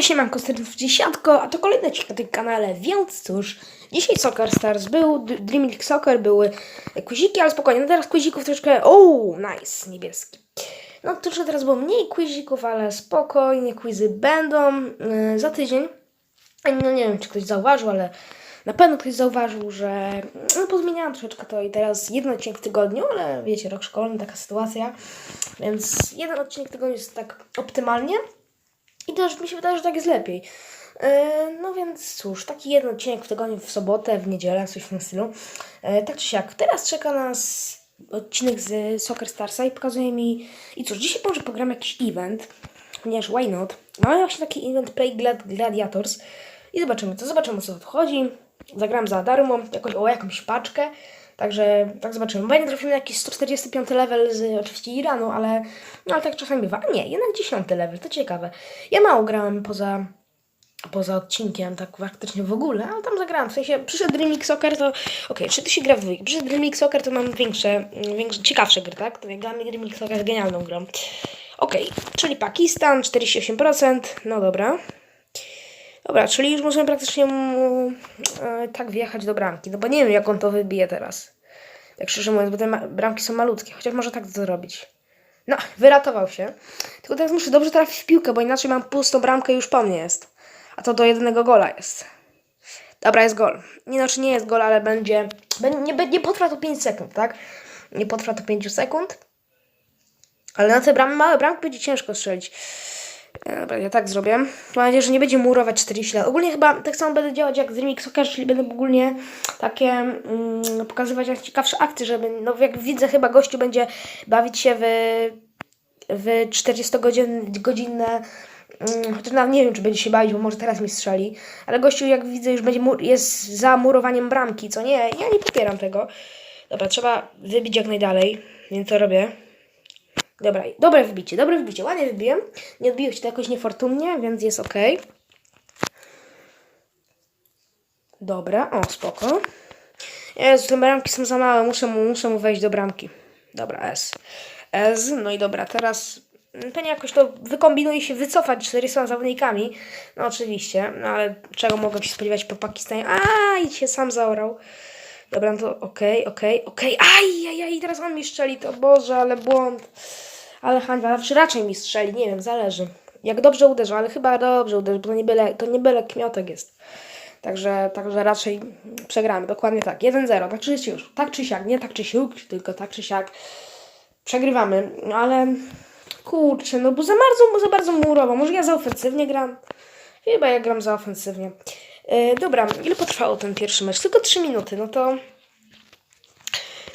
Cześć, mam Konstantynów Dziesiątko, a to kolejny odcinek na tym kanale, więc cóż, dzisiaj Soccer Stars był, Dream League Soccer, były quiziki, ale spokojnie, no teraz quizików troszkę, o, nice, niebieski. No troszkę teraz było mniej quizików, ale spokojnie, quizy będą yy, za tydzień. No nie wiem, czy ktoś zauważył, ale na pewno ktoś zauważył, że no, pozmieniałam troszeczkę to i teraz jeden odcinek w tygodniu, ale wiecie, rok szkolny, taka sytuacja, więc jeden odcinek w tygodniu jest tak optymalnie. I też mi się wydaje, że tak jest lepiej. Yy, No więc cóż, taki jeden odcinek w tygodniu, w sobotę, w niedzielę, coś w tym stylu. Yy, Tak czy siak, teraz czeka nas odcinek z Soccer Starsa i pokazuje mi... I cóż, dzisiaj może pogram jakiś event, ponieważ why not? Mamy właśnie taki event Play Glad Gladiators i zobaczymy co, zobaczymy co tu chodzi. Zagram za darmo, jakoś, o jakąś paczkę. Także tak zobaczymy. Będzie trafimy na jakiś 145 level z oczywiście Iranu, ale, no, ale tak czasami bywa. A nie, jednak 10 level, to ciekawe. Ja mało grałem poza, poza odcinkiem, tak faktycznie w ogóle, ale tam zagrałem. W sensie przyszedł League Soccer, to okej, czy ty się gra w dwójkę? Przyszedł League Soccer, to mam większe, większe ciekawsze gry, tak? To dla mnie League Soccer genialną grą. Okej, czyli Pakistan, 48%, no dobra. Dobra, czyli już możemy praktycznie mu, e, tak wjechać do bramki. No bo nie wiem, jak on to wybije teraz. Tak szczerze mówiąc, bo te bramki są malutkie. Chociaż może tak zrobić. No, wyratował się. Tylko teraz muszę dobrze trafić w piłkę, bo inaczej mam pustą bramkę i już po mnie jest. A to do jednego gola jest. Dobra, jest gol. Znaczy nie jest gol, ale będzie... bę- Nie, nie potrwa to 5 sekund, tak? Nie potrwa to 5 sekund. Ale na te bram, małe bramki będzie ciężko strzelić. E, Dobra, ja tak zrobię. Mam nadzieję, że nie będzie murować 40 lat. Ogólnie chyba tak samo będę działać jak z Remix Soccer, czyli będę ogólnie takie mm, pokazywać jak ciekawsze akcje, żeby, no jak widzę, chyba gościu będzie bawić się w, w 40-godzinne Mm, Chociaż nawet nie wiem, czy będzie się bawić, bo może teraz mi strzeli. Ale gościu, jak widzę, już będzie jest za murowaniem bramki, co nie? Ja nie popieram tego. Dobra, trzeba wybić jak najdalej, więc to robię. Dobra, dobre wbicie, dobre wbicie, ładnie wybiłem. Nie odbiło się to jakoś niefortunnie, więc jest ok. Dobra, o, spoko. Jezu, te bramki są za małe, muszę mu, muszę mu wejść do bramki. Dobra, S. S, no i dobra, teraz pewnie jakoś to wykombinuje się wycofać 400 zawodnikami. No oczywiście, no ale czego mogę się spodziewać po Pakistanie? A, i się sam zaorał. Dobra, no to okej, okej, okej. Aj, aj, aj, teraz on mi strzeli, to Boże, ale błąd. Ale hańba, czy raczej mi strzeli, nie wiem, zależy. Jak dobrze uderzę, ale chyba dobrze uderzę, bo to nie byle, to nie byle kmiotek jest. Także, także raczej przegramy, dokładnie tak. 1-0, tak czy siak, tak czy siak, nie tak czy siak, tylko tak czy siak. Przegrywamy, no ale kurczę, no bo za bardzo, za bardzo murowo. Może ja za ofensywnie gram? Chyba ja gram za ofensywnie. Yy, dobra, ile potrwało ten pierwszy mecz? Tylko 3 minuty, no to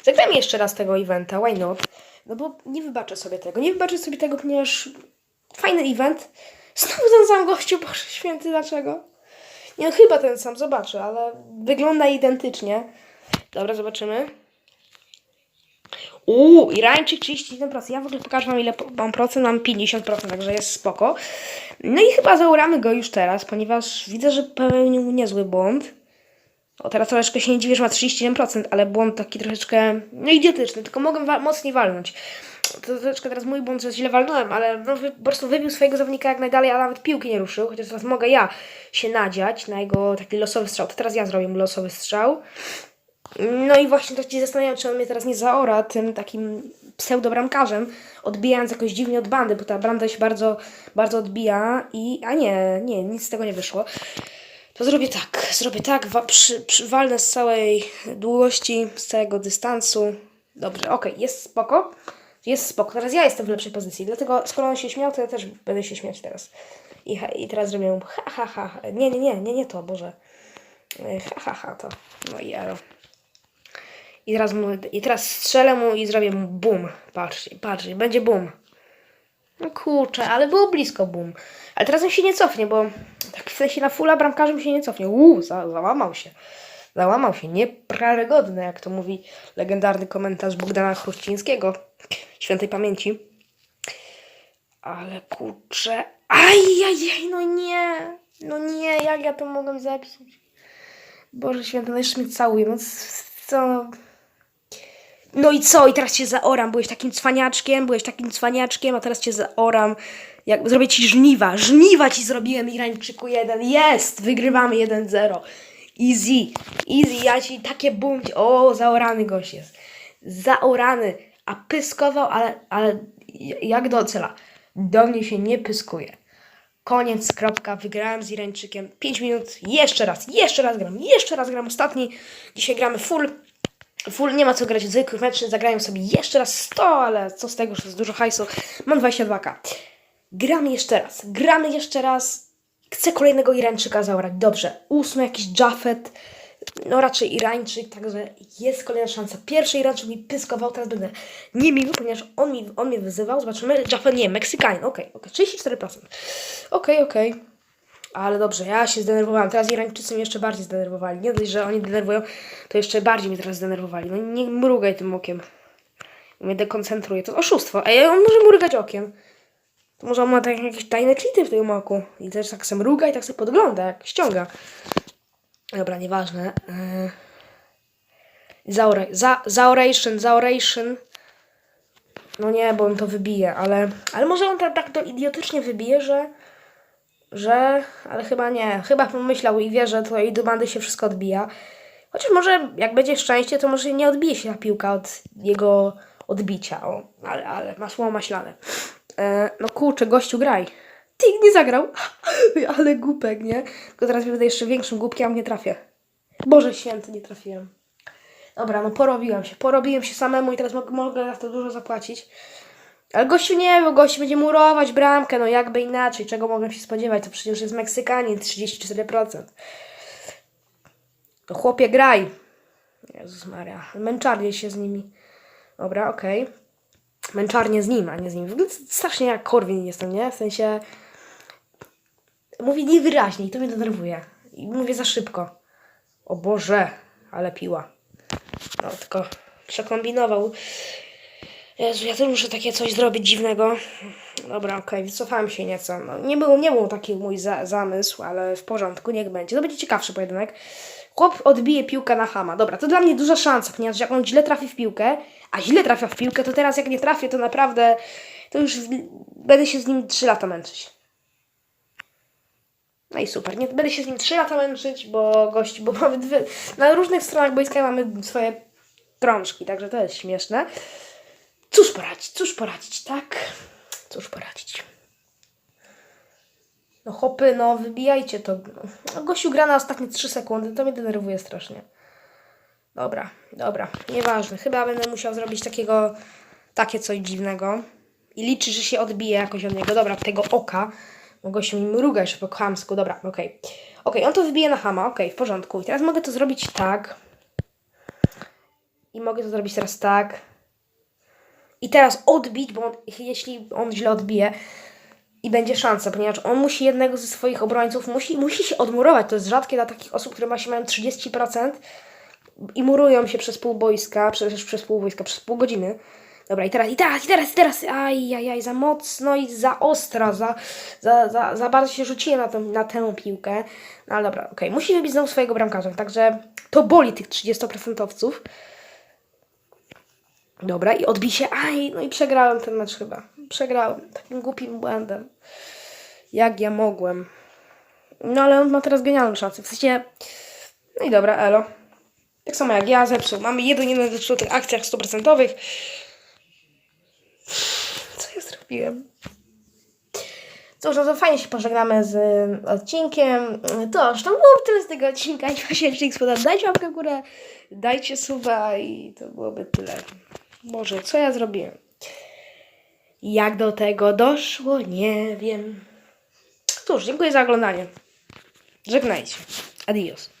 zagrajmy jeszcze raz tego eventa, why not? No bo nie wybaczę sobie tego, nie wybaczę sobie tego, ponieważ fajny event. Znowu ten sam gościu, Boże Święty, dlaczego? Nie, no chyba ten sam, zobaczę, ale wygląda identycznie. Dobra, zobaczymy. Uuu, Irańczyk 31%. Ja w ogóle pokażę wam ile mam procent, mam 50%, także jest spoko. No i chyba zauramy go już teraz, ponieważ widzę, że popełnił niezły błąd. O, teraz troszeczkę się nie dziwię, że ma 31%, ale błąd taki troszeczkę, no idiotyczny, tylko mogę wa- mocniej walnąć. To troszeczkę teraz mój błąd, że źle walnąłem, ale no, po prostu wybił swojego zawodnika jak najdalej, a nawet piłki nie ruszył, chociaż teraz mogę ja się nadziać na jego taki losowy strzał. To teraz ja zrobię mu losowy strzał. No i właśnie tak się zastanawiam, czy on mnie teraz nie zaora tym takim pseudobramkarzem, odbijając jakoś dziwnie od bandy, bo ta banda się bardzo, bardzo odbija i... A nie, nie, nic z tego nie wyszło. To zrobię tak, zrobię tak, wa- przy, przy, walnę z całej długości, z całego dystansu. Dobrze, okej, jest spoko. Jest spoko. Teraz ja jestem w lepszej pozycji, dlatego skoro on się śmiał, to ja też będę się śmiać teraz. I, i teraz zrobię mu ha, ha, ha. Nie, nie, nie, nie, nie to, Boże. E, Ha, ha, ha, to. No i. I teraz, mu, I teraz strzelę mu i zrobię mu bum. Patrzcie, patrzcie, będzie bum. No kurczę, ale było blisko bum. Ale teraz on się nie cofnie, bo tak w sensie na fulla bramkarzem się nie cofnie. Uuu, za, załamał się. Załamał się. Nieprarygodne, jak to mówi legendarny komentarz Bogdana Chruścińskiego. Świętej pamięci. Ale kurczę. Ajajaj, no nie. No nie, jak ja to mogłem zepsuć? Boże święty, no jeszcze mnie całuje. No co? No i co? I teraz cię zaoram. Byłeś takim cwaniaczkiem, byłeś takim cwaniaczkiem, a teraz cię zaoram. Jak zrobię ci żniwa. Żniwa ci zrobiłem, Irańczyku 1. Jest! Wygrywamy 1-0. Easy. Easy. Ja ci takie bum. O, zaorany gość jest. Zaorany. A pyskował, ale, ale jak do ocela. Do mnie się nie pyskuje. Koniec, kropka. Wygrałem z Irańczykiem. 5 minut. Jeszcze raz. Jeszcze raz gram. Jeszcze raz gram. Ostatni. Dzisiaj gramy full. Full nie ma co grać w zwykłych meczach, zagrają sobie jeszcze raz 100, ale co z tego, że jest dużo hajsu. Mam 22k. Gramy jeszcze raz, gramy jeszcze raz. Chcę kolejnego Irańczyka zaorać. Dobrze, ósmy jakiś Jafet, no raczej Irańczyk, także jest kolejna szansa. Pierwszy Irańczyk mi pyskował, teraz będę niemiły, ponieważ on, mi, on mnie wyzywał. Zobaczymy, Jafet nie, Meksykanin, okej, okej, 34%. Okej, okej. Ale dobrze, ja się zdenerwowałem. Teraz Irańczycy mnie jeszcze bardziej zdenerwowali. Nie dość, że oni denerwują, to jeszcze bardziej mnie teraz zdenerwowali. No nie mrugaj tym okiem. Mnie dekoncentruje. To oszustwo. Ej, on może mrugać okiem. To może on ma tak, jakieś tajne cheaty w tym oku. I też tak sobie mruga i tak sobie podgląda, jak ściąga. Dobra, nieważne. Yy... Zaora, za, zaoration. No nie, bo on to wybije, ale, ale może on tak, tak to idiotycznie wybije, że że, ale chyba nie, chyba pomyślał i wie, że to i do bandy się wszystko odbija. Chociaż może, jak będzie szczęście, to może nie odbije się ta piłka od jego odbicia. O, ale, ale masło maślane. E, no kurczę, gościu, graj. Ty nie zagrał. ale głupek, nie? Tylko teraz będę jeszcze większym głupkiem, nie trafię. Boże święty, nie trafiłem. Dobra, no porobiłem się. Porobiłem się samemu i teraz mogę, za to dużo zapłacić. Ale gościu nie, bo gościu będzie murować bramkę, no jakby inaczej, czego mogłem się spodziewać, to przecież jest Meksykanin, 34%. To chłopie graj. Jezus Maria, męczarnie się z nimi. Dobra, okej. Męczarnie z nim, a nie z nim. W ogóle strasznie jak Korwin jestem, nie? W sensie... Mówię niewyraźnie i to mnie denerwuje. I mówię za szybko. O Boże, ale piła. No, tylko przekombinował. Jezu, ja też muszę takie coś zrobić dziwnego. Dobra, okej, wycofałem się nieco. No, nie, był, nie był taki mój za, zamysł, ale w porządku, niech będzie. To będzie ciekawszy pojedynek. Chłop odbije piłkę na Hama. Dobra, to dla mnie duża szansa, ponieważ jak on źle trafi w piłkę, a źle trafia w piłkę, to teraz jak nie trafię, to naprawdę to już będę się z nim 3 lata męczyć. No i super. Nie będę się z nim 3 lata męczyć, bo gości, bo mamy dwie, na różnych stronach boiska mamy swoje krążki, także to jest śmieszne. Cóż poradzić, cóż poradzić, tak? Cóż poradzić. No hopy, no wybijajcie to. No, gościu gra na ostatnie 3 sekundy, to mnie denerwuje strasznie. Dobra, dobra, nieważne. Chyba będę musiał zrobić takiego, takie coś dziwnego. I liczy, że się odbije jakoś od niego. Dobra, tego oka. Bo gościu mi mruga jeszcze po chamsku. Dobra, okej. Okej, on to wybije na hama, okej, w porządku. I teraz mogę to zrobić tak. I mogę to zrobić teraz tak. I teraz odbić, bo on, jeśli on źle odbije i będzie szansa, ponieważ on musi jednego ze swoich obrońców, musi, musi się odmurować. To jest rzadkie dla takich osób, które właśnie mają 30% i murują się przez pół boiska, przez, przez pół boiska, przez pół godziny. Dobra, i teraz, i teraz, i teraz, i teraz, aj, aj, aj, za mocno i za ostro, za, za, za, za bardzo się rzuciłem na, na tę piłkę. No ale dobra, okej, musi wybić znowu swojego bramkarza, także to boli tych 30%. Dobra, i odbij się. Aj, no i przegrałem ten mecz chyba. Przegrałem takim głupim błędem. Jak ja mogłem. No ale on ma teraz genialną szansę. W sensie. No i dobra, elo. Tak samo jak ja zepsuł. Mamy jeden jeden zepsuł tych akcjach 100%. Co ja zrobiłem? Cóż, no to fajnie się pożegnamy z y, odcinkiem. To już to byłoby tyle z tego odcinka. Jeśli Wam się dajcie łapkę w górę, dajcie suba i to byłoby tyle. Boże, co ja zrobiłem? Jak do tego doszło, nie wiem. Cóż, dziękuję za oglądanie. Żegnajcie. Adios.